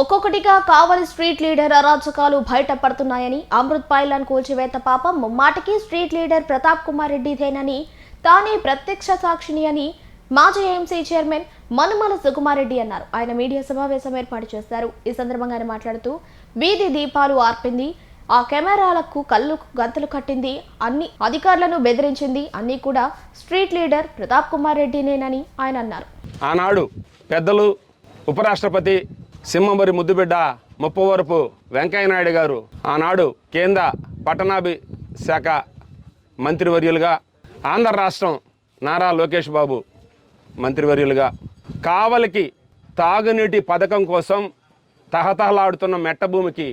ఒక్కొక్కటిగా కావలి street leader అరాచకాలు బయటపడుతున్నాయని Amrit pylon కూల్చివేత పాపం ముమ్మాటికి స్ట్రీట్ లీడర్ ప్రతాప్ కుమార్ రెడ్డిదేనని తానే ప్రత్యక్ష సాక్షిని అని మాజీ ఏఎంసీ చైర్మన్ మనుమల సుకుమారెడ్డి అన్నారు. ఆయన మీడియా సమావేశం ఏర్పాటు చేశారు. ఈ సందర్భంగా ఆయన మాట్లాడుతూ వీధి దీపాలు ఆర్పింది ఆ కెమెరాలకు కళ్ళు గంతలు కట్టింది అన్ని అధికారులను బెదిరించింది అన్నీ కూడా స్ట్రీట్ లీడర్ ప్రతాప్ కుమార్ రెడ్డినేనని ఆయన అన్నారు. ఆనాడు పెద్దలు ఉపరాష్ట్రపతి సింహమరి ముద్దుబిడ్డ ముప్పవరపు వెంకయ్యనాయుడు గారు ఆనాడు కేంద్ర పట్టణాభి శాఖ మంత్రివర్యులుగా ఆంధ్ర రాష్ట్రం నారా లోకేష్ బాబు మంత్రివర్యులుగా కావలికి తాగునీటి పథకం కోసం తహతహలాడుతున్న మెట్ట భూమికి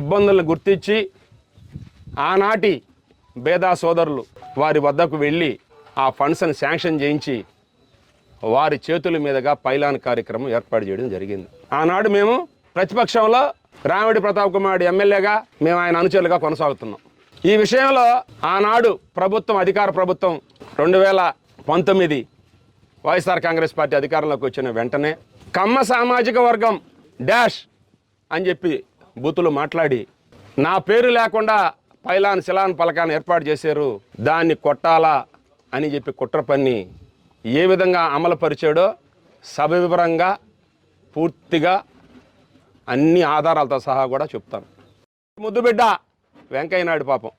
ఇబ్బందులను గుర్తించి ఆనాటి బేదా సోదరులు వారి వద్దకు వెళ్ళి ఆ ఫండ్స్ని శాంక్షన్ చేయించి వారి చేతుల మీదుగా పైలాన్ కార్యక్రమం ఏర్పాటు చేయడం జరిగింది. ఆనాడు మేము ప్రతిపక్షంలో రామిడి ప్రతాప్ కుమార్ ఎమ్మెల్యేగా మేము ఆయన అనుచరులుగా కొనసాగుతున్నాం. ఈ విషయంలో ఆనాడు ప్రభుత్వం అధికార ప్రభుత్వం రెండు వేల పంతొమ్మిది వైఎస్ఆర్ కాంగ్రెస్ పార్టీ అధికారంలోకి వచ్చిన వెంటనే కమ్మ సామాజిక వర్గం డాష్ అని చెప్పి బూతులు మాట్లాడి నా పేరు లేకుండా పైలాన్ శిలాన్ పలకాన్ని ఏర్పాటు చేశారు దాన్ని కొట్టాలా అని చెప్పి కుట్ర పన్ని ఏ విధంగా అమలుపరిచాడో సవివరంగా పూర్తిగా అన్ని ఆధారాలతో సహా కూడా చెప్తాను. ముద్దుబిడ్డ వెంకయ్యనాయుడు పాపం.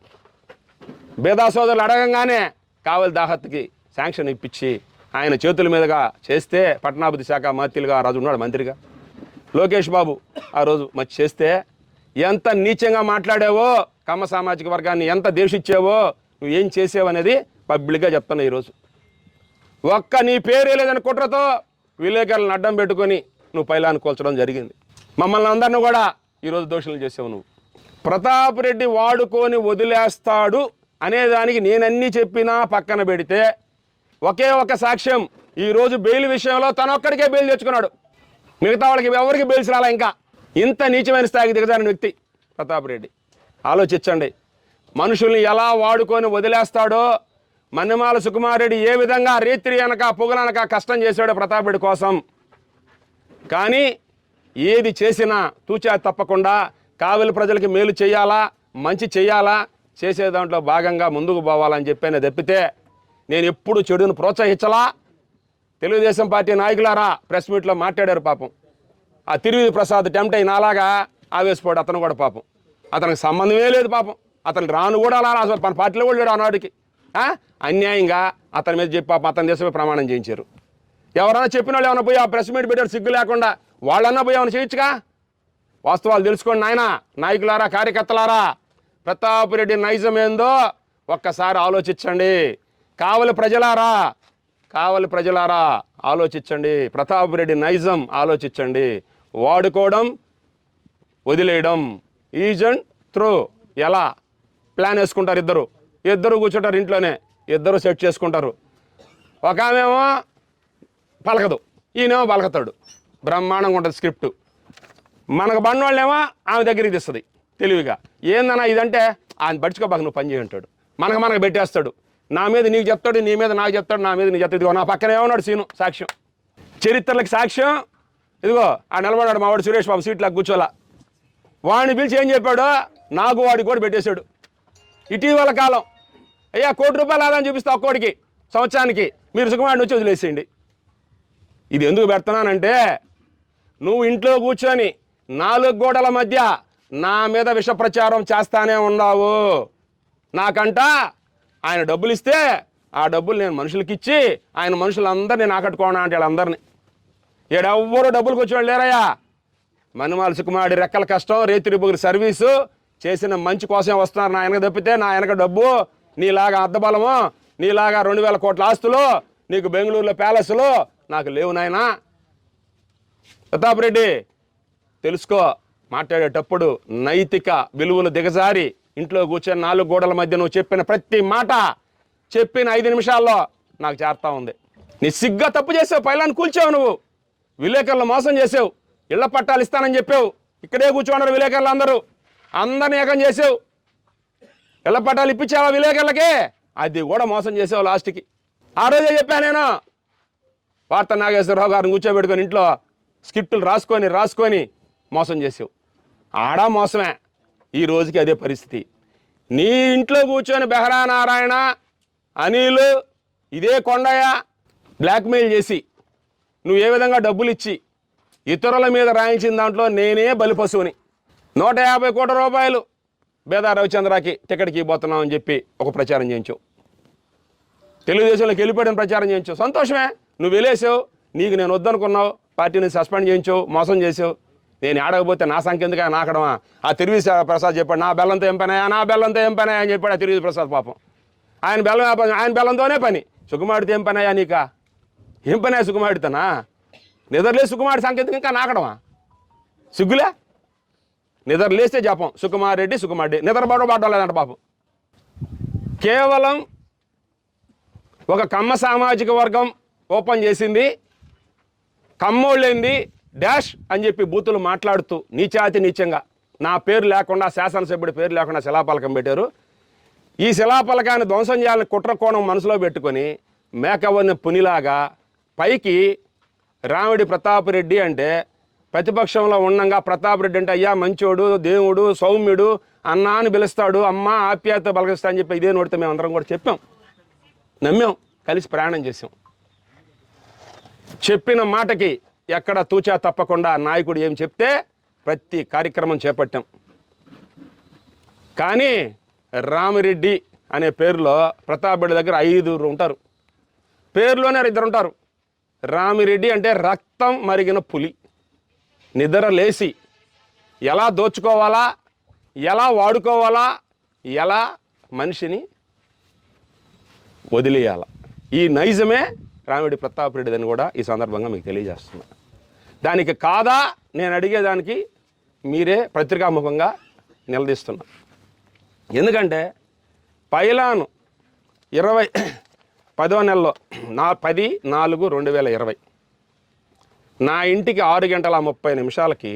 బేదా సోదరులు అడగంగానే కావలి దాహత్కి శాంక్షన్ ఇప్పించి ఆయన చేతుల మీదుగా చేస్తే పట్టణాభివృద్ధి శాఖ మంత్రిగా ఆ రోజు ఉన్నాడు మంత్రిగా. లోకేష్ బాబు ఆ రోజు మచ్చి చేస్తే ఎంత నీచంగా మాట్లాడావో కమ్మ సామాజిక వర్గాన్ని ఎంత దేశిచ్చావో నువ్వు ఏం చేసావు అనేది పబ్లిక్గా చెప్తున్నా ఈరోజు ఒక్క నీ పేరు లేదని కుట్రతో విలేకరులను అడ్డం పెట్టుకొని నువ్వు పైలాన్ని కూల్చడం జరిగింది. మమ్మల్ని అందరిని కూడా ఈరోజు దోషులు చేసావు నువ్వు. ప్రతాప్ రెడ్డి వాడుకొని వదిలేస్తాడు అనేదానికి నేనన్నీ చెప్పినా పక్కన పెడితే ఒకే ఒక సాక్ష్యం ఈరోజు బెయిల్ విషయంలో తనొక్కడికే బెయిల్ తెచ్చుకున్నాడు. మిగతా వాళ్ళకి ఎవరికి బెయిల్స్ రాలా ఇంకా? ఇంత నీచమైన స్థాయికి దిగజారిన వ్యక్తి ప్రతాప్ రెడ్డి. ఆలోచించండి. మనుషుల్ని ఎలా వాడుకొని వదిలేస్తాడో మన్నెమాల సుకుమారెడ్డి ఏ విధంగా రేత్రి అనక పొగలనక కష్టం చేశాడో ప్రతాప్ రెడ్డి కోసం కానీ ఏది చేసినా తూచా తప్పకుండా కావలి ప్రజలకి మేలు చేయాలా మంచి చేయాలా చేసే దాంట్లో భాగంగా ముందుకు పోవాలని చెప్పాను తప్పితే నేను ఎప్పుడు చెడును ప్రోత్సహించలా. తెలుగుదేశం పార్టీ నాయకులారా ప్రెస్ మీట్లో మాట్లాడారు పాపం. ఆ తిరువిధి ప్రసాద్ టెంప్ట్ అయిన అలాగా ఆవేశపోడు అతను కూడా పాపం. అతనికి సంబంధమే లేదు పాపం. అతను రాను కూడా అలా అసలు మన పార్టీలో కూడా లేడు ఆనాడికి అన్యాయంగా అతని మీద చెప్పి పాపం అతని దేశమే ప్రమాణం చేయించారు. ఎవరైనా చెప్పిన వాళ్ళు ఏమైనా పోయి ఆ ప్రెస్ మీట్ పెట్టారు సిగ్గు లేకుండా వాళ్ళన్నా పోయి ఏమైనా చేయొచ్చుగా? వాస్తవాలు తెలుసుకోండి నాయన నాయకులారా కార్యకర్తలారా ప్రతాప్ రెడ్డి నైజం ఏందో ఒక్కసారి ఆలోచించండి. కావలి ప్రజలారా కావలి ప్రజలారా ఆలోచించండి. ప్రతాప్ రెడ్డి నైజం ఆలోచించండి. వాడుకోవడం వదిలేయడం ఈజ్ అండ్ త్రో ఎలా? ప్లాన్ వేసుకుంటారు ఇద్దరు. ఇద్దరు కూర్చుంటారు ఇంట్లోనే ఇద్దరు సెట్ చేసుకుంటారు. ఒక ఆమెమో పలకదు. ఈయనేమో పలకతాడు. బ్రహ్మాండంగా ఉంటుంది స్క్రిప్ట్. మనకు బండోళ్ళేమో ఆమె దగ్గరికి తెస్తుంది తెలివిగా. ఏందన్నా ఇదంటే ఆయన పడుచుకోబాక నువ్వు పని చేయంటాడు. మనకు మనకు పెట్టేస్తాడు. నా మీద నీకు చెప్తాడు నీ మీద నాకు చెప్తాడు నా మీద నీ చెప్తాడు. ఇదిగో నా పక్కనే ఉన్నాడు సీను సాక్ష్యం. చరిత్రలకు సాక్ష్యం. ఇదిగో ఆ నిలబడాడు మావాడు సురేష్ బాబు సీట్లకు కూర్చోలా. వాడిని పిలిచి ఏం చెప్పాడు? నాకు వాడికి కూడా పెట్టేశాడు. ఇటీవల కాలం. అయ్యా కోటి రూపాయలు ఆదాయం చూపిస్తా ఒక్కోడికి సంవత్సరానికి. మీరు సుఖమాడిని వచ్చి వదిలేసేయండి. ఇది ఎందుకు పెడుతున్నానంటే నువ్వు ఇంట్లో కూర్చొని నాలుగు గోడల మధ్య నా మీద విష ప్రచారం చేస్తానే ఉన్నావు. నాకంట ఆయన డబ్బులు ఇస్తే ఆ డబ్బులు నేను మనుషులకి ఇచ్చి ఆయన మనుషులందరినీ నాకట్టుకోనా అంటే వాళ్ళందరినీ. ఈడెవ్వరు డబ్బులు కూర్చోండి లేరయ్యా. మనుమాల సుకుమారుడి రెక్కల కష్టం రేతిరి సర్వీసు చేసిన మంచి కోసం వస్తున్నారు నా వెనక తప్పితే నా వెనక డబ్బు నీలాగా అద్దబలము నీలాగా రెండు వేల కోట్ల ఆస్తులు నీకు బెంగళూరులో ప్యాలెస్లు నాకు లేవు నాయనా. ప్రతాప్ రెడ్డి తెలుసుకో మాట్లాడేటప్పుడు నైతిక విలువలు దిగజారి ఇంట్లో కూర్చొని నాలుగు గోడల మధ్య నువ్వు చెప్పిన ప్రతి మాట చెప్పిన ఐదు నిమిషాల్లో నాకు చేరుతా ఉంది. నీ సిగ్గా తప్పు చేసావు పైలాన్ని కూల్చావు నువ్వు. విలేకరులు మోసం చేసావు. ఇళ్ళ పట్టాలు ఇస్తానని చెప్పావు. ఇక్కడే కూర్చోన్నారు విలేకరులు అందరూ. అందరిని ఏకం చేసావు. ఇళ్ళ పట్టాలు ఇప్పించావా విలేకరులకి? అది కూడా మోసం చేసావు లాస్ట్కి. ఆ రోజే చెప్పాను నేను. వార్త నాగేశ్వరరావు గారిని కూర్చోబెట్టుకొని ఇంట్లో స్క్రిప్టులు రాసుకొని రాసుకొని మోసం చేసావు. ఆడా మోసమే. ఈ రోజుకి అదే పరిస్థితి. నీ ఇంట్లో కూర్చొని బెహరా నారాయణ అనిలు ఇదే కొండయ్య బ్లాక్మెయిల్ చేసి నువ్వు ఏ విధంగా డబ్బులు ఇచ్చి ఇతరుల మీద రాయించిన దాంట్లో నేనే బలిపశువుని. నూట యాభై కోట్ల రూపాయలు బేదా రవిచంద్రకి టికెట్కి పోతున్నామని చెప్పి ఒక ప్రచారం చేయించు తెలుగుదేశంలోకి వెళ్ళిపోయిన ప్రచారం చేయించు సంతోషమే. నువ్వు వెళ్ళేసావు నీకు నేను వద్దనుకున్నావు పార్టీని సస్పెండ్ చేయించావు మోసం చేసావు నేను ఆడకపోతే నా సంఖ్య ఎందుకు నాకడమా ఆ తిరువి ప్రసాద్ చెప్పాడు నా బెల్లంతో ఏం పని నా బెల్లంతో ఏం పని అని చెప్పాడు ఆ తిరువి ప్రసాద్ పాపం. ఆయన బెల్లం ఆయన బెల్లంతోనే పని. సుకుమారుడితో ఏం పనాయా నీక? ఏం పని సుకుమారుడితోనా నిద్రలే సుకుమారుడి సంకేతం ఇంకా నాకడమా సిగ్గులే? నిద్ర లేస్తే జపం. సుకుమార్ రెడ్డి సుకుమార్ రెడ్డి నిద్రబాటు పడ్డలేదంట పాపం. కేవలం ఒక కమ్మ సామాజిక వర్గం ఓపెన్ చేసింది కమ్మోళ్ళేంది డాష్ అని చెప్పి బూతులు మాట్లాడుతూ నీచాతి నీచంగా. నా పేరు లేకుండా శాసనసభ్యుడి పేరు లేకుండా శిలాపలకం పెట్టారు. ఈ శిలాపలకాన్ని ధ్వంసం చేయాలని కుట్ర కోణం మనసులో పెట్టుకొని మేకవన్న పునిలాగా పైకి రామిడి ప్రతాప్ రెడ్డి అంటే ప్రతిపక్షంలో ఉండంగా ప్రతాప్ రెడ్డి అంటే అయ్యా మంచోడు దేవుడు సౌమ్యుడు అన్నా అని పిలుస్తాడు. అమ్మ ఆప్యాయత బలగిస్తా అని చెప్పి ఇదే నోడితే మేము అందరం కూడా చెప్పాం. నమ్మాం. కలిసి ప్రయాణం చేసాం. చెప్పిన మాటకి ఎక్కడ తూచా తప్పకుండా నాయకుడు ఏం చెప్తే ప్రతి కార్యక్రమం చేపట్టాం. కానీ రామిరెడ్డి అనే పేరులో ప్రతాప్ రెడ్డి దగ్గర ఐదుగురు ఉంటారు. పేరులోనే ఇద్దరు ఉంటారు. రామిరెడ్డి అంటే రక్తం మరిగిన పులి. నిద్ర లేచి ఎలా దోచుకోవాలా ఎలా వాడుకోవాలా ఎలా మనిషిని వదిలేయాల. ఈ నైజమే రామిడి ప్రతాప్ రెడ్డిదని కూడా ఈ సందర్భంగా మీకు తెలియజేస్తున్నా. దానికి కాదా? నేను అడిగేదానికి మీరే పత్రికాముఖంగా నిలదీస్తున్నా. ఎందుకంటే పైలాను ఇరవై పదో నెలలో నా పది నాలుగు రెండు వేల ఇరవై నా ఇంటికి ఆరు గంటల ముప్పై నిమిషాలకి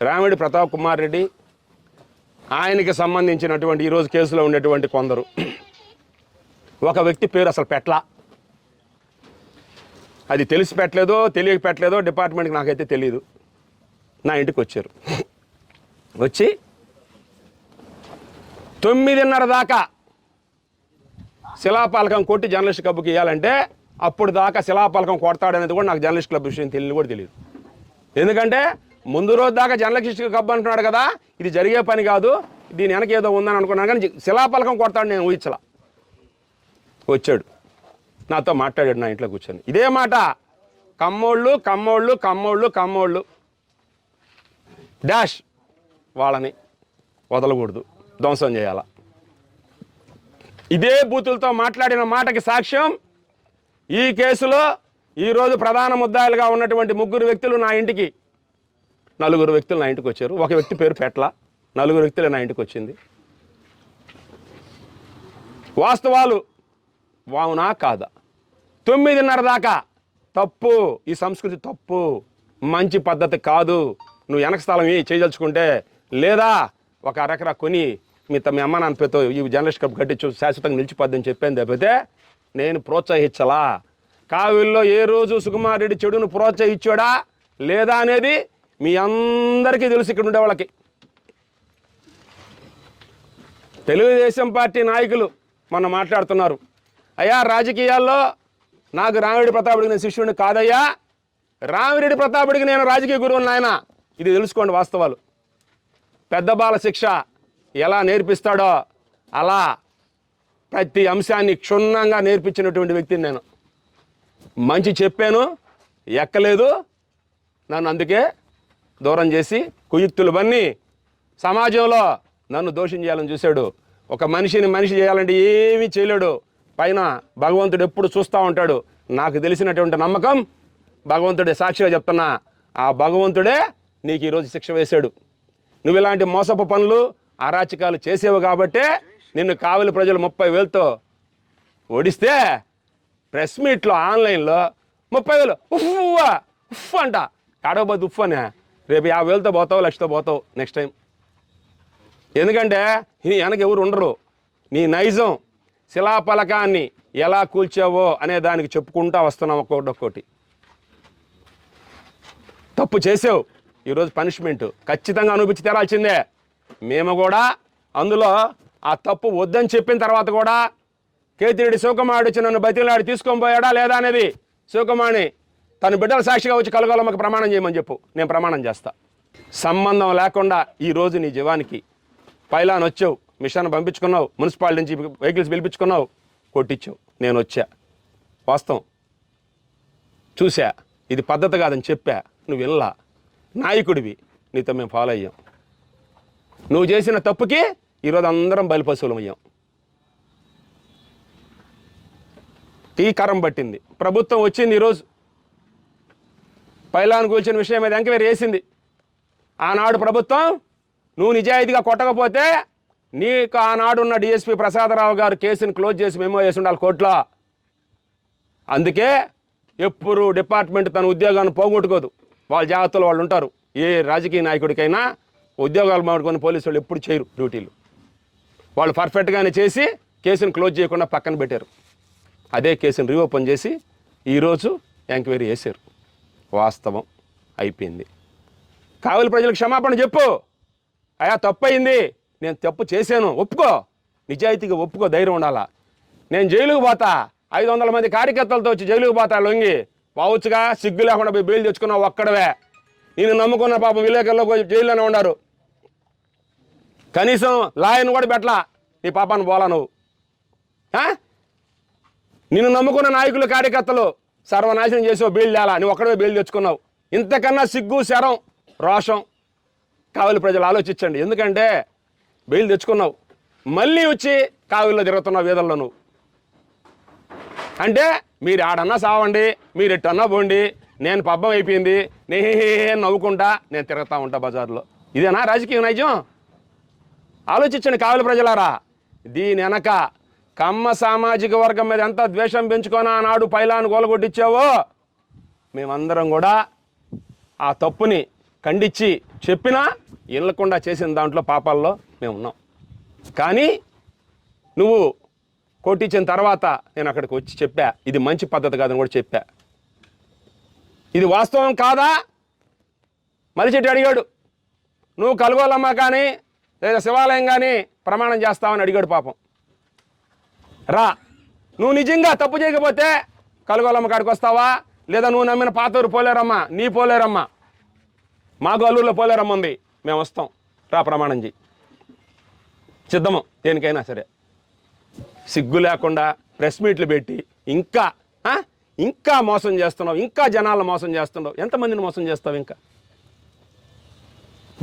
రామిడి ప్రతాప్ కుమార్ రెడ్డి ఆయనకి సంబంధించినటువంటి ఈరోజు కేసులో ఉండేటువంటి కొందరు. ఒక వ్యక్తి పేరు అసలు పెట్లా. అది తెలిసి పెట్టలేదో తెలియక పెట్టలేదో డిపార్ట్మెంట్కి నాకైతే తెలియదు నా ఇంటికి వచ్చారు. వచ్చి తొమ్మిదిన్నర దాకా శిలాపాలకం కొట్టి జర్నలిస్ట్ క్లబ్కి ఇవ్వాలంటే అప్పుడు దాకా శిలాపాలకం కొడతాడనేది కూడా నాకు జర్నలిస్ట్ క్లబ్ విషయం తెలియదు కూడా తెలియదు. ఎందుకంటే ముందు రోజు దాకా జర్నలిస్ట్ క్లబ్ అంటున్నాడు కదా ఇది జరిగే పని కాదు దీని వెనక ఏదో ఉందని అనుకున్నాను కానీ శిలాపాలకం కొడతాడు నేను ఊహించలా. వచ్చాడు. నాతో మాట్లాడాడు నా ఇంట్లో కూర్చొని. ఇదే మాట. కమ్మోళ్ళు కమ్మోళ్ళు కమ్మోళ్ళు కమ్మోళ్ళు. డాష్. వాళ్ళని వదలకూడదు. ధ్వంసం చేయాల? ఇదే బూతులతో మాట్లాడిన మాటకి సాక్ష్యం ఈ కేసులో ఈరోజు ప్రధాన ముద్దాయిలుగా ఉన్నటువంటి ముగ్గురు వ్యక్తులు నా ఇంటికి. నలుగురు వ్యక్తులు నా ఇంటికి వచ్చారు. ఒక వ్యక్తి పేరు పెట్ల. నలుగురు వ్యక్తులు నా ఇంటికి వచ్చింది. వాస్తవాలు వావునా కాదా? తొమ్మిదిన్నర దాకా. తప్పు. ఈ సంస్కృతి తప్పు. మంచి పద్ధతి కాదు. నువ్వు వెనక స్థలం ఏ చేయదలుచుకుంటే లేదా ఒక అరెకరా కొని మీ తమ అమ్మ నాన్న పేరుతో ఈ జర్నలిస్ట్ కప్ కట్టించు శాశ్వతంగా నిలిచిపోద్దని చెప్పాను తప్పితే నేను ప్రోత్సహించలా. కావిల్లో ఏ రోజు సుకుమార్ రెడ్డి చెడును ప్రోత్సహించాడా లేదా అనేది మీ అందరికీ తెలుసు ఇక్కడ ఉండే వాళ్ళకి. తెలుగుదేశం పార్టీ నాయకులు మొన్న మాట్లాడుతున్నారు. అయ్యా రాజకీయాల్లో నాకు రామిరెడ్డి ప్రతాపుడికి నేను శిష్యుడిని కాదయ్యా. రామిరెడ్డి ప్రతాపుడికి నేను రాజకీయ గురువు నాయన. ఇది తెలుసుకోండి వాస్తవాలు. పెద్ద బాల శిక్ష ఎలా నేర్పిస్తాడో అలా ప్రతి అంశాన్ని క్షుణ్ణంగా నేర్పించినటువంటి వ్యక్తిని నేను. మంచి చెప్పాను ఎక్కలేదు. నన్ను అందుకే దూరం చేసి కుయుక్తులు బన్ని సమాజంలో నన్ను దోషం చేయాలని చూశాడు. ఒక మనిషిని మనిషి చేయాలంటే ఏమీ చేయలేడు. పైన భగవంతుడు ఎప్పుడు చూస్తూ ఉంటాడు. నాకు తెలిసినటువంటి నమ్మకం భగవంతుడే సాక్షిగా చెప్తున్నా ఆ భగవంతుడే నీకు ఈరోజు శిక్ష వేశాడు. నువ్వు ఇలాంటి మోసపు పనులు అరాచకాలు చేసేవు కాబట్టే నిన్ను కావలి ప్రజలు ముప్పై వేలతో ఓడిస్తే ప్రెస్ మీట్లో ఆన్లైన్లో ముప్పై వేలు ఉఫ్ ఉఫ్ అంట. ఆడకపోతే ఉఫ్ అనే. రేపు యాభై వేలతో పోతావు లక్షతో పోతావు నెక్స్ట్ టైం. ఎందుకంటే నీ వెనక ఎవరు ఉండరు. నీ నైజం శిలాపలకాన్ని ఎలా కూల్చావో అనే దానికి చెప్పుకుంటా వస్తున్నాం ఒక్కొక్కటి. ఒక్కోటి తప్పు చేసావు. ఈరోజు పనిష్మెంట్. ఖచ్చితంగా అనుభవించి తెరాల్సిందే. మేము కూడా అందులో ఆ తప్పు వద్దని చెప్పిన తర్వాత కూడా కేతిరెడ్డి శివకుమారుడు నన్ను బతిలాడి తీసుకొని పోయాడా లేదా అనేది శివకుమార్ని తన బిడ్డల సాక్షిగా వచ్చి కలగలమ్మకి ప్రమాణం చేయమని చెప్పు. నేను ప్రమాణం చేస్తా. సంబంధం లేకుండా ఈ రోజు నీ జీవానికి పైలాన్ వచ్చావు మిషన్ పంపించుకున్నావు మున్సిపాలిటీ నుంచి వెహికల్స్ పిలిపించుకున్నావు కొట్టించావు. నేను వచ్చా. వాస్తవం. చూసా ఇది పద్ధతి కాదని చెప్పా. నువ్వు వినలా. నాయకుడివి. నీతో మేము ఫాలో అయ్యాం. నువ్వు చేసిన తప్పుకి ఈరోజు అందరం బలిపశువులం అయ్యాం ఈ కరం పట్టింది. ప్రభుత్వం వచ్చింది ఈరోజు. పైలాన్ కూల్చిన విషయం మీద ఎంక్వైరీ వేసింది ఆనాడు ప్రభుత్వం నువ్వు నిజాయితీగా కొట్టకపోతే నీకు ఆనాడు ఉన్న డిఎస్పీ ప్రసాదరావు గారు కేసుని క్లోజ్ చేసి మెమో వేసి ఉండాలి కోర్టులో. అందుకే ఎప్పుడు డిపార్ట్మెంట్ తన ఉద్యోగాన్ని పోగొట్టుకోదు. వాళ్ళ జాగ్రత్తలు వాళ్ళు ఉంటారు. ఏ రాజకీయ నాయకుడికైనా ఉద్యోగాలు మాడుకొని పోలీసు వాళ్ళు ఎప్పుడు చేయరు డ్యూటీలు. వాళ్ళు పర్ఫెక్ట్గానే చేసి కేసును క్లోజ్ చేయకుండా పక్కన పెట్టారు. అదే కేసును రీఓపెన్ చేసి ఈరోజు ఎంక్వైరీ చేశారు. వాస్తవం అయిపోయింది. కావలి ప్రజలకు క్షమాపణ చెప్పు. అయా తప్పయింది. నేను తప్పు చేశాను. ఒప్పుకో. నిజాయితీగా ఒప్పుకో. ధైర్యం ఉండాలా? నేను జైలుకు పోతా. ఐదు వందల మంది కార్యకర్తలతో వచ్చి జైలుకు పోతా లొంగి. పావచ్చుగా. సిగ్గు లేకుండా పోయి బెయిల్ తెచ్చుకున్నావు ఒక్కడవే. నేను నమ్ముకున్న పాపం విలేకరులో పోయి జైల్లోనే ఉన్నారు కనీసం లాయర్ని కూడా పెట్టలా. నీ పాపాన్ని పోలా నువ్వు. నిన్ను నమ్ముకున్న నాయకులు కార్యకర్తలు సర్వనాశనం చేసావు బెయిల్ తేలా. నువ్వు ఒక్కడే బెయిల్ తెచ్చుకున్నావు. ఇంతకన్నా సిగ్గు శరం రోషం. కావలి ప్రజలు ఆలోచించండి. ఎందుకంటే బెయిల్ తెచ్చుకున్నావు. మళ్ళీ వచ్చి కావిల్లో తిరుగుతున్నావు వీధల్లో నువ్వు అంటే మీరు ఆడన్నా సావండి మీరు ఎట్టన్నా పోండి నేను పబ్బం అయిపోయింది నేను నవ్వుకుంటా నేను తిరుగుతూ ఉంటా బజార్లో. ఇదేనా రాజకీయ నైజం? ఆలోచించండి కావలి ప్రజలారా. దీని వెనక కమ్మ సామాజిక వర్గం మీద ఎంత ద్వేషం పెంచుకొని ఆనాడు పైలాను గోలగొట్టించావో? మేమందరం కూడా ఆ తప్పుని ఖండించి చెప్పినా ఇళ్ళకుండా చేసిన దాంట్లో పాపాల్లో మేము ఉన్నాం కానీ నువ్వు కొట్టించిన తర్వాత నేను అక్కడికి వచ్చి చెప్పా ఇది మంచి పద్ధతి కాదని కూడా చెప్పా. ఇది వాస్తవం కాదా? మలిచెట్టి అడిగాడు. నువ్వు కలుగోలమ్మ కానీ లేదా శివాలయం కానీ ప్రమాణం చేస్తావని అడిగాడు పాపం. రా నువ్వు నిజంగా తప్పు చేయకపోతే కలుగోలమ్మ కాడికి వస్తావా? లేదా నువ్వు నమ్మిన పాతూరు పోలేరమ్మా నీ పోలేరమ్మా? మాకు అల్లూరులో పోలేరమ్మ ఉంది మేము వస్తాం. రా ప్రమాణం చేయి సిద్ధము దేనికైనా సరే. సిగ్గు లేకుండా ప్రెస్ మీట్లు పెట్టి ఇంకా ఇంకా మోసం చేస్తున్నావు ఇంకా జనాలను మోసం చేస్తున్నావు ఎంతమందిని మోసం చేస్తావు ఇంకా?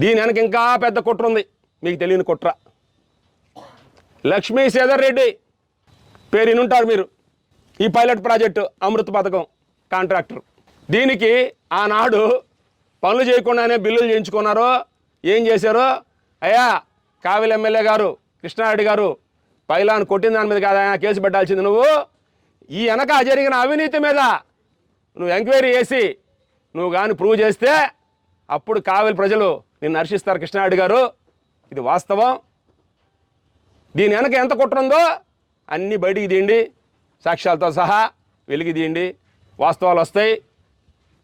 దీని వెనక ఇంకా పెద్ద కుట్ర ఉంది మీకు తెలియని కుట్ర. లక్ష్మీ సేదర్ రెడ్డి పేరు వినుంటారు మీరు. ఈ పైలట్ ప్రాజెక్టు అమృత పథకం కాంట్రాక్టర్. దీనికి ఆనాడు పనులు చేయకుండానే బిల్లులు చేయించుకున్నారో ఏం చేశారో అయ్యా కావిల ఎమ్మెల్యే గారు కృష్ణారెడ్డి గారు పైలాన్ కొట్టిన దాని మీద కాదా కేసు పెట్టాల్సింది నువ్వు. ఈ వెనక జరిగిన అవినీతి మీద నువ్వు ఎంక్వైరీ చేసి నువ్వు కానీ ప్రూవ్ చేస్తే అప్పుడు కావిలి ప్రజలు నిన్ను హర్షిస్తారు కృష్ణారెడ్డి గారు. ఇది వాస్తవం. దీని వెనక ఎంత కుట్రందో అన్నీ బయటికి తీయండి. సాక్ష్యాలతో సహా వెలికి తీయండి. వాస్తవాలు వస్తాయి.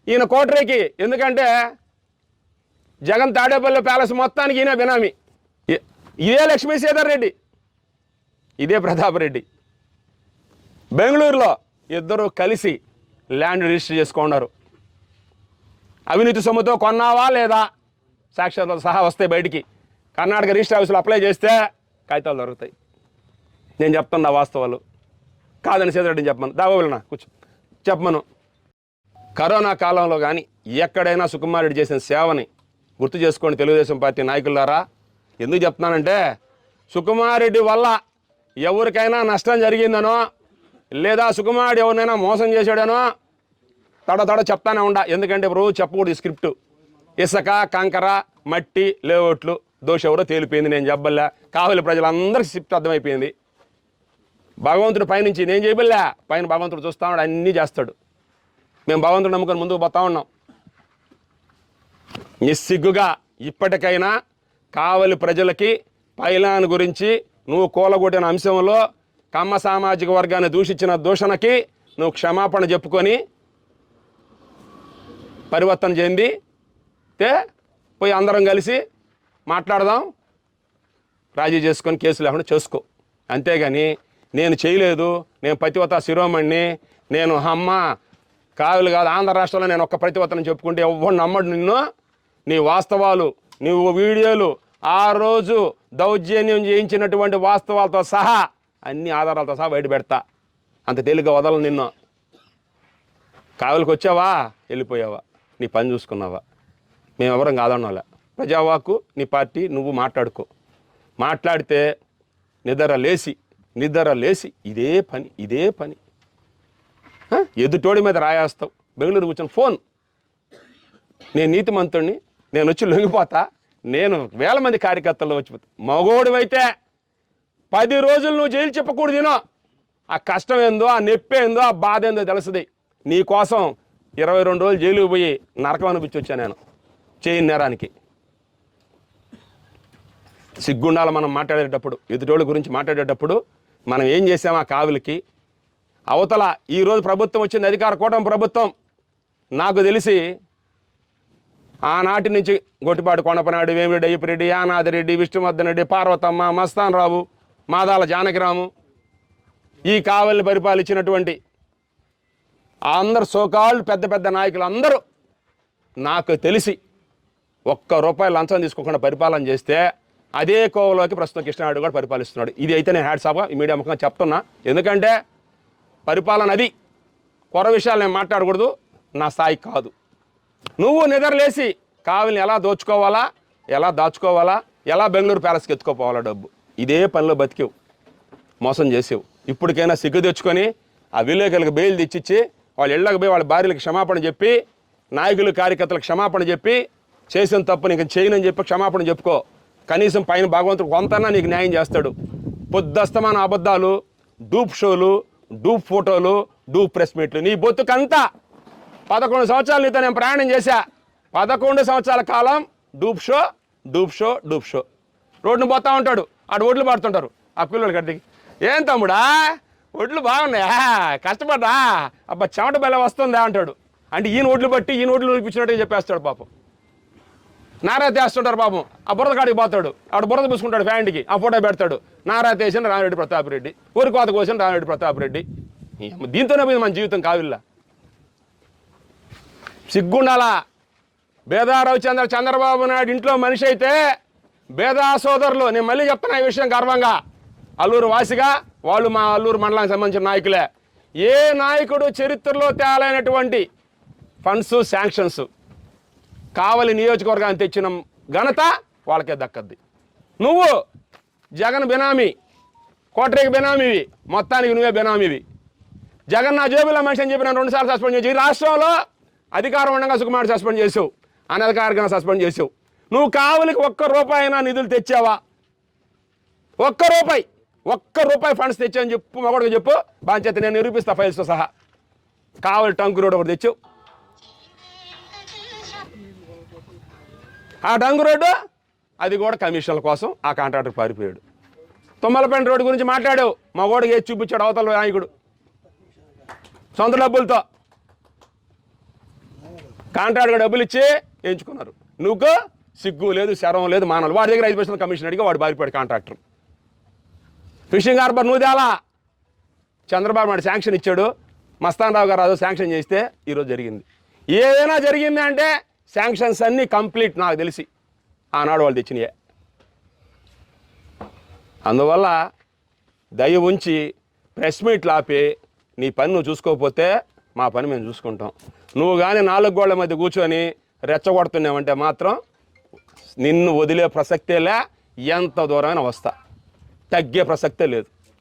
ఈయన కోటరేకి ఎందుకంటే జగన్ తాడేపల్లి ప్యాలెస్ మొత్తానికి ఈయన బినామీ. ఇదే లక్ష్మీసేదర్ రెడ్డి. ఇదే ప్రతాప్ రెడ్డి. బెంగళూరులో ఇద్దరు కలిసి ల్యాండ్ రిజిస్టర్ చేసుకున్నారు. అవినీతి సొమ్ముతో కొన్నావా లేదా? సాక్ష్యాలతో సహా వస్తాయి బయటికి. కర్ణాటక రిజిస్టర్ ఆఫీసులో అప్లై చేస్తే కాగితాలు దొరుకుతాయి. నేను చెప్తున్నా వాస్తవాలు. కాదని సేదరెడ్డిని చెప్పమను. దావోళ్ళనా కూర్చో. చెప్పమను. కరోనా కాలంలో కానీ ఎక్కడైనా సుకుమారెడ్డి చేసిన సేవని గుర్తు చేసుకోండి తెలుగుదేశం పార్టీ నాయకులారా. ఎందుకు చెప్తున్నానంటే సుకుమారెడ్డి వల్ల ఎవరికైనా నష్టం జరిగిందనో లేదా సుకుమారెడ్డి ఎవరినైనా మోసం చేశాడనో తడ తడ చెప్తానే ఉండా. ఎందుకంటే రోజు చెప్పకూడదు స్క్రిప్ట్. ఇసుక కంకర మట్టి లేఅవుట్లు దోష ఎవరో తేలిపోయింది నేను చెప్పల్లా కావలి ప్రజలందరికీ స్క్రిప్ట్ అర్థమైపోయింది. భగవంతుడు పైనుంచి నేను చేయబల్లా పైన భగవంతుడు చూస్తా ఉన్నాడు అన్నీ చేస్తాడు. మేము భగవంతుడు నమ్ముకొని ముందుకు పోతా ఉన్నాం. నిస్సిగ్గుగా ఇప్పటికైనా కావలి ప్రజలకి పైలాన్ గురించి నువ్వు కూలగొట్టిన అంశంలో కమ్మ సామాజిక వర్గాన్ని దూషించిన దూషణకి నువ్వు క్షమాపణ చెప్పుకొని పరివర్తన చెంది తే పోయి అందరం కలిసి మాట్లాడదాం. రాజీ చేసుకొని కేసు లేకుండా చేసుకో. అంతేగాని నేను చేయలేదు. నేను ప్రతివత శిరోమణి నేను అమ్మ కావులు కాదు ఆంధ్ర రాష్ట్రంలో నేను ఒక్క ప్రతివర్తన చెప్పుకుంటే ఎవరు నమ్మడు నిన్ను. నీ వాస్తవాలు నువ్వు వీడియోలు ఆ రోజు దౌర్జన్యం చేయించినటువంటి వాస్తవాలతో సహా అన్ని ఆధారాలతో సహా బయట పెడతా. అంత తేలిగ్గా వదలను నిన్ను. కావలికి వచ్చావా? వెళ్ళిపోయావా? నీ పని చూసుకున్నావా? మేము ఎవరం కాదన్నోలే. ప్రజావాకు నీ పార్టీ నువ్వు మాట్లాడుకో. మాట్లాడితే నిద్ర లేసి నిద్ర లేసి ఇదే పని ఇదే పని. ఎదుటోడి మీద రాయేస్తావు. బెంగళూరు కూర్చొని ఫోన్. నేను నీతిమంతుడిని నేను వచ్చి లొంగిపోతా. నేను వేల మంది కార్యకర్తల్లో వచ్చిపోతా అయితే పది రోజులు నువ్వు జైలు చెప్పకూడదు తినో ఆ కష్టం ఏందో ఆ నొప్పి ఏందో ఆ బాధ ఏందో తెలుస్తుంది. నీ కోసం ఇరవై రెండు రోజులు జైలుకి పోయి నరకం అనిపించి వచ్చా నేను? చేయి నేరానికి. సిగ్గుండాలి మనం మాట్లాడేటప్పుడు ఎదుటోళ్ళ గురించి మాట్లాడేటప్పుడు మనం ఏం చేసాం ఆ కావులకి? అవతల ఈరోజు ప్రభుత్వం వచ్చింది అధికార కూటమి ప్రభుత్వం. నాకు తెలిసి ఆనాటి నుంచి గొట్టిపాటి కొండపనాయుడు వేమిరెడ్డి అయ్యప్పరెడ్డి యానాదిరెడ్డి విష్ణువర్ధన్ రెడ్డి పార్వతమ్మ మస్తాన్ రావు మాదాల జానకిరాము ఈ కావలిని పరిపాలించినటువంటి అందరు సోకాళ్ళు పెద్ద పెద్ద నాయకులు అందరూ నాకు తెలిసి ఒక్క రూపాయి లంచం తీసుకోకుండా పరిపాలన చేస్తే అదే కోవలోకి ప్రస్తుతం కృష్ణనాయుడు కూడా పరిపాలిస్తున్నాడు. ఇది అయితే నేను హ్యాడ్సాప్గా ఈ మీడియా ముఖంగా చెప్తున్నా. ఎందుకంటే పరిపాలన అది. కొర విషయాలు నేను మాట్లాడకూడదు. నా స్థాయి కాదు. నువ్వు నిద్రలేసి కావిని ఎలా దోచుకోవాలా ఎలా దాచుకోవాలా ఎలా బెంగళూరు ప్యాలెస్కి ఎత్తుకోపోవాలా డబ్బు? ఇదే పనిలో బతికేవు మోసం చేసేవు. ఇప్పటికైనా సిగ్గు తెచ్చుకొని ఆ విలేకరులకు బెయిల్ తెచ్చిచ్చి వాళ్ళ ఇళ్ళకి పోయి వాళ్ళ భార్యలకు క్షమాపణ చెప్పి నాయకులు కార్యకర్తలకు క్షమాపణ చెప్పి చేసిన తప్పు నీకు చేయనని చెప్పి క్షమాపణ చెప్పుకో. కనీసం పైన భగవంతుడు కొంతనా నీకు న్యాయం చేస్తాడు. పొద్దస్తమాన అబద్ధాలు డూప్ షోలు డూప్ ఫోటోలు డూప్ ప్రెస్ మీట్లు నీ బొత్తుకంతా పదకొండు సంవత్సరాలు నీతో నేను ప్రయాణం చేశా. పదకొండు సంవత్సరాల కాలం డూప్ షో డూప్ షో డూప్ షో. రోడ్డును పోతా ఉంటాడు. అటు ఒడ్లు పడుతుంటారు. ఆ పిల్లలు గడ్డికి. ఏం తమ్ముడా? ఒడ్లు బాగున్నాయా? కష్టపడ్డా? అబ్బా చెమట బెల్ల వస్తుందా? అంటాడు. అంటే ఈయన ఒడ్లు బట్టి ఈయన ఒడ్లు నడిపించినట్టు చెప్పేస్తాడు పాపం. నారా తీస్తుంటారు పాపం. ఆ బురద కాడికి పోతాడు. ఆడు బురద పూసుకుంటాడు ఫ్యాంట్కి ఆ ఫోటో పెడతాడు. నారా తీసిన రామిరెడ్డి ప్రతాప్ రెడ్డి. ఊరి కోత కోసిన రామిరెడ్డి ప్రతాప్ రెడ్డి. దీంతోనే పోయింది మన జీవితం కావిల్లా. సిగ్గుండాలా? బేదా రవిచంద్ర చంద్రబాబు నాయుడు ఇంట్లో మనిషి అయితే బేదా సోదరులు. నేను మళ్ళీ చెప్తున్నా ఈ విషయం గర్వంగా. అల్లూరు వాసిగా వాళ్ళు మా అల్లూరు మండలానికి సంబంధించిన నాయకులే. ఏ నాయకుడు చరిత్రలో తేలైనటువంటి ఫండ్స్ శాంక్షన్స్? కావలి నియోజకవర్గాన్ని తెచ్చిన ఘనత వాళ్ళకే దక్కద్ది. నువ్వు జగన్ బినామీ కోటరీకి బినామీవి మొత్తానికి నువ్వే బినామీవి. జగన్ నా జేబులో మనిషి అని చెప్పి నన్ను రెండుసార్లు సస్పెండ్ చేసి రాష్ట్రంలో అధికారం ఉండగా సుకుమార్ సస్పెండ్ చేసావు. అనధికారికంగా సస్పెండ్ చేసావు. నువ్వు కావలికి ఒక్క రూపాయి అయినా నిధులు తెచ్చావా? ఒక్క రూపాయి. ఒక్క రూపాయి ఫండ్స్ తెచ్చావని చెప్పు మగొడకు చెప్పు. బాధ్యత నేను నిరూపిస్తా ఫైల్స్తో సహా. కావలి టంకు రోడ్ ఒకటి తెచ్చావు. ఆ టంగు రోడ్డు అది కూడా కమిషన్ల కోసం ఆ కాంట్రాక్టర్ పారిపోయాడు. తుమ్మలపేట రోడ్డు గురించి మాట్లాడావు. మా ఓడికి చూపించాడు అవతల నాయకుడు. సొంత డబ్బులతో. కాంట్రాక్ట్గా డబ్బులు ఇచ్చి ఎంచుకున్నారు. నువ్వు సిగ్గు లేదు శరం లేదు మానవులు. వాడి దగ్గర ఐదు పర్సెంట్ కమిషన్ అడిగి వాడు బారిపోయాడు కాంట్రాక్టర్. ఫిషింగ్ హార్బర్ నువ్వు తేలా. చంద్రబాబు నాయుడు శాంక్షన్ ఇచ్చాడు. మస్తాన్ రావు గారు అదో శాంక్షన్ చేస్తే ఈరోజు జరిగింది. ఏదైనా జరిగింది అంటే శాంక్షన్స్ అన్నీ కంప్లీట్ నాకు తెలిసి. ఆనాడు వాళ్ళు తెచ్చినాయే. అందువల్ల దయ ఉంచి ప్రెస్ మీట్లు ఆపి నీ పని నువ్వు చూసుకోకపోతే మా పని మేము చూసుకుంటాం. నువ్వు కానీ నాలుగు గోళ్ళ మధ్య కూర్చొని రెచ్చగొడుతున్నావంటే మాత్రం నిన్ను వదిలే ప్రసక్తే లే ఎంత దూరమైనా వస్తా తగ్గే ప్రసక్తే లేదు.